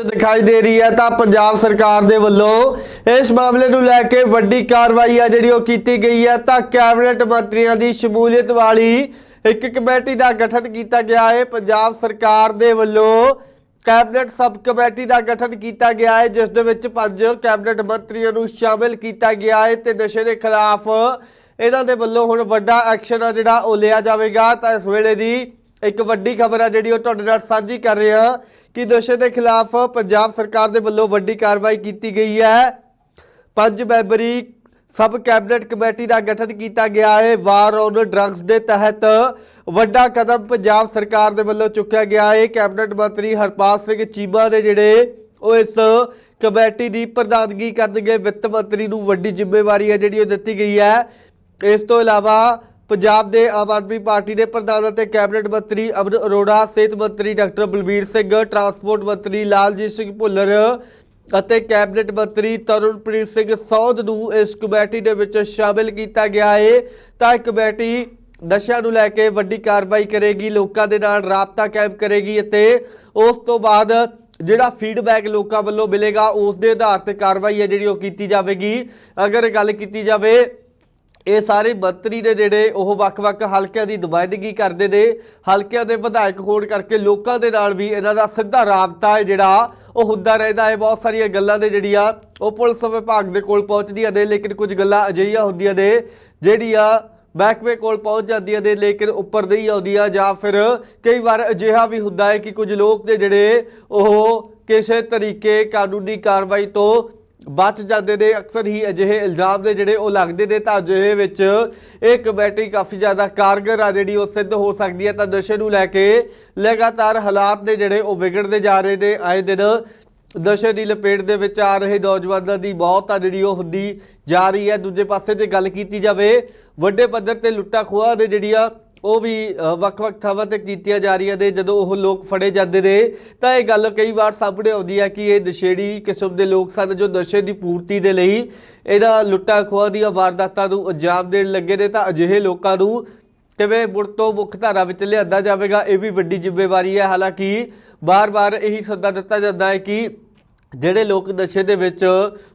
ਦਿਖਾਈ ਦੇ ਰਹੀ ਹੈ ਤਾਂ ਪੰਜਾਬ ਸਰਕਾਰ ਦੇ ਵੱਲੋਂ ਇਸ ਮਾਮਲੇ ਨੂੰ ਲੈ ਕੇ ਵੱਡੀ ਕਾਰਵਾਈ ਆ ਜਿਹੜੀ ਉਹ ਕੀਤੀ ਗਈ ਹੈ। ਤਾਂ ਕੈਬਨਿਟ ਮੰਤਰੀਆਂ ਦੀ ਸ਼ਮੂਲੀਅਤ ਵਾਲੀ ਇੱਕ ਕਮੇਟੀ ਦਾ ਗਠਨ ਕੀਤਾ ਗਿਆ ਹੈ। ਪੰਜਾਬ ਸਰਕਾਰ ਦੇ ਵੱਲੋਂ ਕੈਬਨਿਟ ਸਬ ਕਮੇਟੀ ਦਾ ਗਠਨ ਕੀਤਾ ਗਿਆ ਹੈ, ਜਿਸ ਦੇ ਵਿੱਚ ਪੰਜ ਕੈਬਨਿਟ ਮੰਤਰੀਆਂ ਨੂੰ ਸ਼ਾਮਿਲ ਕੀਤਾ ਗਿਆ ਹੈ ਤੇ ਨਸ਼ੇ ਦੇ ਖਿਲਾਫ ਇਹਨਾਂ ਦੇ ਵੱਲੋਂ ਹੁਣ ਵੱਡਾ ਐਕਸ਼ਨ ਆ ਜਿਹੜਾ ਉਹ ਲਿਆ ਜਾਵੇਗਾ। ਤਾਂ ਇਸ ਵੇਲੇ ਦੀ ਇੱਕ ਵੱਡੀ ਖਬਰ ਆ ਜਿਹੜੀ ਉਹ ਤੁਹਾਡੇ ਨਾਲ ਸਾਂਝੀ ਕਰ ਰਹੇ। ਹਾਂ ਕਿ ਨਸ਼ੇ ਦੇ ਖਿਲਾਫ ਪੰਜਾਬ ਸਰਕਾਰ ਦੇ ਵੱਲੋਂ ਵੱਡੀ ਕਾਰਵਾਈ ਕੀਤੀ ਗਈ ਹੈ। ਪੰਜ ਮੈਂਬਰੀ ਸਬ ਕੈਬਨਿਟ ਕਮੇਟੀ ਦਾ ਗਠਨ ਕੀਤਾ ਗਿਆ ਹੈ। ਵਾਰ ਔਨ ਡਰੱਗਸ ਦੇ ਤਹਿਤ ਵੱਡਾ ਕਦਮ ਪੰਜਾਬ ਸਰਕਾਰ ਦੇ ਵੱਲੋਂ ਚੁੱਕਿਆ ਗਿਆ ਹੈ। ਕੈਬਨਿਟ ਮੰਤਰੀ ਹਰਪਾਲ ਸਿੰਘ ਚੀਮਾ ਨੇ ਜਿਹੜੇ ਉਹ ਇਸ ਕਮੇਟੀ ਦੀ ਪ੍ਰਧਾਨਗੀ ਕਰਨਗੇ, ਵਿੱਤ ਮੰਤਰੀ ਨੂੰ ਵੱਡੀ ਜ਼ਿੰਮੇਵਾਰੀ ਹੈ ਜਿਹੜੀ ਉਹ ਦਿੱਤੀ ਗਈ ਹੈ। ਇਸ ਤੋਂ ਇਲਾਵਾ ਪੰਜਾਬ ਦੇ ਆਮ ਆਦਮੀ ਪਾਰਟੀ ਦੇ ਪ੍ਰਧਾਨ ਅਤੇ ਕੈਬਨਿਟ ਮੰਤਰੀ ਅਮਨ ਅਰੋੜਾ, ਸਿਹਤ ਮੰਤਰੀ ਡਾਕਟਰ ਬਲਬੀਰ ਸਿੰਘ, ਟਰਾਂਸਪੋਰਟ ਮੰਤਰੀ ਲਾਲਜੀਤ ਸਿੰਘ ਭੁੱਲਰ ਅਤੇ ਕੈਬਨਿਟ ਮੰਤਰੀ ਤਰੁਣਪ੍ਰੀਤ ਸਿੰਘ ਸੌਧ ਨੂੰ ਇਸ ਕਮੇਟੀ ਦੇ ਵਿੱਚ ਸ਼ਾਮਿਲ ਕੀਤਾ ਗਿਆ ਹੈ ਤਾਂ ਇਹ ਕਮੇਟੀ ਨਸ਼ਿਆਂ ਨੂੰ ਲੈ ਕੇ ਵੱਡੀ ਕਾਰਵਾਈ ਕਰੇਗੀ, ਲੋਕਾਂ ਦੇ ਨਾਲ ਰਾਬਤਾ ਕਾਇਮ ਕਰੇਗੀ ਅਤੇ ਉਸ ਤੋਂ ਬਾਅਦ ਜਿਹੜਾ ਫੀਡਬੈਕ ਲੋਕਾਂ ਵੱਲੋਂ ਮਿਲੇਗਾ, ਉਸ ਦੇ ਆਧਾਰ ਤੇ ਕਾਰਵਾਈ ਹੈ ਜਿਹੜੀ ਉਹ ਕੀਤੀ ਜਾਵੇਗੀ। ਅਗਰ ਗੱਲ ਕੀਤੀ ਜਾਵੇ ਇਹ ਸਾਰੇ ਮੰਤਰੀ ਨੇ ਜਿਹੜੇ ਉਹ ਵੱਖ-ਵੱਖ ਹਲਕਿਆਂ ਦੀ ਨੁਮਾਇੰਦਗੀ ਕਰਦੇ ਨੇ। ਹਲਕਿਆਂ ਦੇ ਵਿਧਾਇਕ ਹੋਣ ਕਰਕੇ ਲੋਕਾਂ ਦੇ ਨਾਲ ਵੀ ਇਹਨਾਂ ਦਾ ਸਿੱਧਾ ਰਾਬਤਾ ਹੈ ਜਿਹੜਾ ਉਹ ਹੁੰਦਾ ਰਹਿੰਦਾ ਹੈ। ਬਹੁਤ ਸਾਰੀਆਂ ਗੱਲਾਂ ਦੇ ਜਿਹੜੀਆਂ ਉਹ ਪੁਲਿਸ ਵਿਭਾਗ ਦੇ ਕੋਲ ਪਹੁੰਚਦੀਆਂ ਨੇ, ਲੇਕਿਨ ਕੁਝ ਗੱਲਾਂ ਅਜਿਹੀਆਂ ਹੁੰਦੀਆਂ ਨੇ ਜਿਹੜੀਆਂ ਮਹਿਕਮੇ ਕੋਲ ਪਹੁੰਚ ਜਾਂਦੀਆਂ ਨੇ, ਲੇਕਿਨ ਉੱਪਰ ਨਹੀਂ ਆਉਂਦੀਆਂ ਜਾਂ ਫਿਰ ਕਈ ਵਾਰ ਅਜਿਹਾ ਵੀ ਹੁੰਦਾ ਹੈ ਕਿ ਕੁਝ ਲੋਕ ਦੇ ਜਿਹੜੇ ਉਹ ਕਿਸੇ ਤਰੀਕੇ ਕਾਨੂੰਨੀ ਕਾਰਵਾਈ ਤੋਂ ਬਚ ਜਾਂਦੇ ਨੇ, ਅਕਸਰ ਹੀ ਅਜਿਹੇ ਇਲਜ਼ਾਮ ਦੇ ਜਿਹੜੇ ਉਹ ਲੱਗਦੇ ਨੇ ਤਾਂ ਅਜਿਹੇ ਵਿੱਚ ਇਹ ਕਮੇਟੀ ਕਾਫੀ ਜ਼ਿਆਦਾ ਕਾਰਗਰ ਆ ਜਿਹੜੀ ਉਹ ਸਿੱਧ ਹੋ ਸਕਦੀ ਹੈ। ਤਾਂ ਨਸ਼ੇ ਨੂੰ ਲੈ ਕੇ ਲਗਾਤਾਰ ਹਾਲਾਤ ਦੇ ਜਿਹੜੇ ਉਹ ਵਿਗੜਦੇ ਜਾ ਰਹੇ ਨੇ। ਆਏ ਦਿਨ ਨਸ਼ੇ ਦੀ ਲਪੇਟ ਦੇ ਵਿੱਚ ਆ ਰਹੇ ਨੌਜਵਾਨਾਂ ਦੀ ਮੌਤ ਆ ਜਿਹੜੀ ਉਹ ਹੁੰਦੀ ਜਾ ਰਹੀ ਹੈ। ਦੂਜੇ ਪਾਸੇ ਜੇ ਗੱਲ ਕੀਤੀ ਜਾਵੇ, ਵੱਡੇ ਪੱਧਰ ਤੇ ਲੁੱਟਾ ਖੋਹਾਂ ਦੇ ਜਿਹੜੀਆਂ ਉਹ ਵੀ ਵੱਖ-ਵੱਖ ਥਾਵਾਂ ਤੇ ਕੀਤੀਆਂ ਜਾ ਰਹੀਆਂ ਨੇ। ਜਦੋਂ ਉਹ ਲੋਕ ਫੜੇ ਜਾਂਦੇ ਨੇ, ਤਾਂ ਇਹ ਗੱਲ ਕਈ ਵਾਰ ਸਾਹਮਣੇ ਆਉਂਦੀ ਹੈ ਕਿ ਇਹ ਨਸ਼ੇੜੀ ਕਿਸਮ ਦੇ ਲੋਕ ਸਨ ਜੋ ਨਸ਼ੇ ਦੀ ਪੂਰਤੀ ਦੇ ਲਈ ਇਹਨਾਂ ਲੁੱਟਾਂ ਖੋਹਾਂ ਦੀਆਂ ਵਾਰਦਾਤਾਂ ਨੂੰ ਅੰਜਾਮ ਦੇਣ ਲੱਗੇ ਨੇ। ਤਾਂ ਅਜਿਹੇ ਲੋਕਾਂ ਨੂੰ ਕਿਵੇਂ ਮੁੜ ਤੋਂ ਮੁੱਖ ਧਾਰਾ ਵਿੱਚ ਲਿਆਂਦਾ ਜਾਵੇਗਾ, ਇਹ ਵੀ ਵੱਡੀ ਜ਼ਿੰਮੇਵਾਰੀ ਹੈ। ਹਾਲਾਂਕਿ ਬਾਰ-ਬਾਰ ਇਹੀ ਸੱਦਾ ਦਿੱਤਾ ਜਾਂਦਾ ਹੈ ਕਿ ਜਿਹੜੇ ਲੋਕ ਨਸ਼ੇ ਦੇ ਵਿੱਚ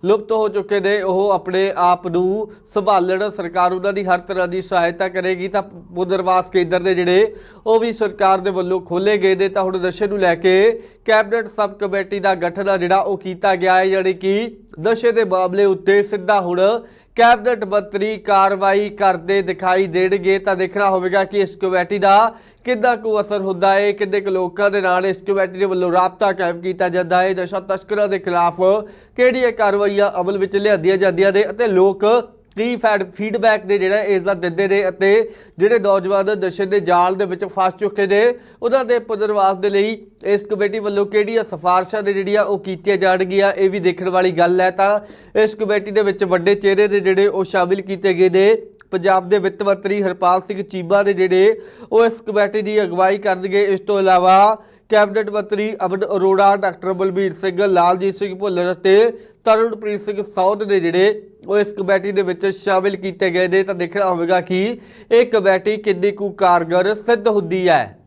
ਲੁਪਤ ਹੋ ਚੁੱਕੇ ਨੇ, ਉਹ ਆਪਣੇ ਆਪ ਨੂੰ ਸੰਭਾਲਣ ਸਰਕਾਰ ਉਹਨਾਂ ਦੀ ਹਰ ਤਰ੍ਹਾਂ ਦੀ ਸਹਾਇਤਾ ਕਰੇਗੀ। ਤਾਂ ਪੁਨਰਵਾਸ ਕੇਂਦਰ ਦੇ ਜਿਹੜੇ ਉਹ ਵੀ ਸਰਕਾਰ ਦੇ ਵੱਲੋਂ ਖੋਲੇ ਗਏ ਨੇ, ਤਾਂ ਹੁਣ ਨਸ਼ੇ ਨੂੰ ਲੈ ਕੇ ਕੈਬਨਿਟ ਸਬ ਕਮੇਟੀ ਦਾ ਗਠਨ ਆ ਜਿਹੜਾ ਉਹ ਕੀਤਾ ਗਿਆ ਹੈ, ਯਾਨੀ ਕਿ ਨਸ਼ੇ ਦੇ ਮਾਮਲੇ ਉੱਤੇ ਸਿੱਧਾ ਹੁਣ ਕੈਬਨਿਟ ਮੰਤਰੀ ਕਾਰਵਾਈ ਕਰਦੇ ਦਿਖਾਈ ਦੇਣਗੇ। ਤਾਂ ਦੇਖਣਾ ਹੋਵੇਗਾ ਕਿ ਇਸ ਕਮੇਟੀ ਦਾ ਕਿੰਨਾ ਕੁ ਅਸਰ ਹੁੰਦਾ ਹੈ, ਕਿੰਨੇ ਕੁ ਲੋਕਾਂ ਦੇ ਨਾਲ ਇਸ ਕਮੇਟੀ ਦੇ ਵੱਲੋਂ ਰਾਬਤਾ ਕਾਇਮ ਕੀਤਾ ਜਾਂਦਾ ਹੈ। ਨਸ਼ਾ ਤਸਕਰਾਂ ਦੇ ਖਿਲਾਫ ਕਿਹੜੀਆਂ ਕਾਰਵਾਈਆਂ ਅਮਲ ਵਿੱਚ ਲਿਆਂਦੀਆਂ ਜਾਂਦੀਆਂ ਨੇ ਅਤੇ ਲੋਕ ਕੀ ਫੈਡ ਫੀਡਬੈਕ ਦੇ ਜਿਹੜਾ ਇਸ ਦਾ ਦਿੰਦੇ ਨੇ ਅਤੇ ਜਿਹੜੇ ਨੌਜਵਾਨ ਨਸ਼ੇ ਦੇ ਜਾਲ ਦੇ ਵਿੱਚ ਫਸ ਚੁੱਕੇ ਨੇ, ਉਹਨਾਂ ਦੇ ਪੁਨਰਵਾਸ ਦੇ ਲਈ ਇਸ ਕਮੇਟੀ ਵੱਲੋਂ ਕਿਹੜੀਆਂ ਸਿਫਾਰਸ਼ਾਂ ਨੇ ਜਿਹੜੀਆਂ ਉਹ ਕੀਤੀਆਂ ਜਾਣਗੀਆਂ, ਇਹ ਵੀ ਦੇਖਣ ਵਾਲੀ ਗੱਲ ਹੈ ਤਾਂ ਇਸ ਕਮੇਟੀ ਦੇ ਵਿੱਚ ਵੱਡੇ ਚਿਹਰੇ ਦੇ ਜਿਹੜੇ ਉਹ ਸ਼ਾਮਿਲ ਕੀਤੇ ਗਏ ਨੇ। ਪੰਜਾਬ ਦੇ ਵਿੱਤ ਮੰਤਰੀ ਹਰਪਾਲ ਸਿੰਘ ਚੀਬਾ ਦੇ ਜਿਹੜੇ ਉਹ ਇਸ ਕਮੇਟੀ ਦੀ ਅਗਵਾਈ ਕਰਨਗੇ। ਇਸ ਤੋਂ ਇਲਾਵਾ ਕੈਬਨਿਟ ਮੰਤਰੀ ਅਮਨ ਅਰੋੜਾ, ਡਾਕਟਰ ਬਲਬੀਰ ਸਿੰਘ, ਲਾਲਜੀਤ ਸਿੰਘ ਭੁੱਲਰ ਅਤੇ ਤਰਨਪ੍ਰੀਤ ਸਿੰਘ ਸੌਦ ਨੇ ਜਿਹੜੇ ਉਹ ਇਸ ਕਮੇਟੀ ਦੇ ਵਿੱਚ ਸ਼ਾਮਿਲ ਕੀਤੇ ਗਏ ਨੇ। ਤਾਂ ਦੇਖਣਾ ਹੋਵੇਗਾ ਕਿ ਇਹ ਕਮੇਟੀ ਕਿੰਨੀ ਕੁ ਕਾਰਗਰ ਸਿੱਧ ਹੁੰਦੀ ਹੈ।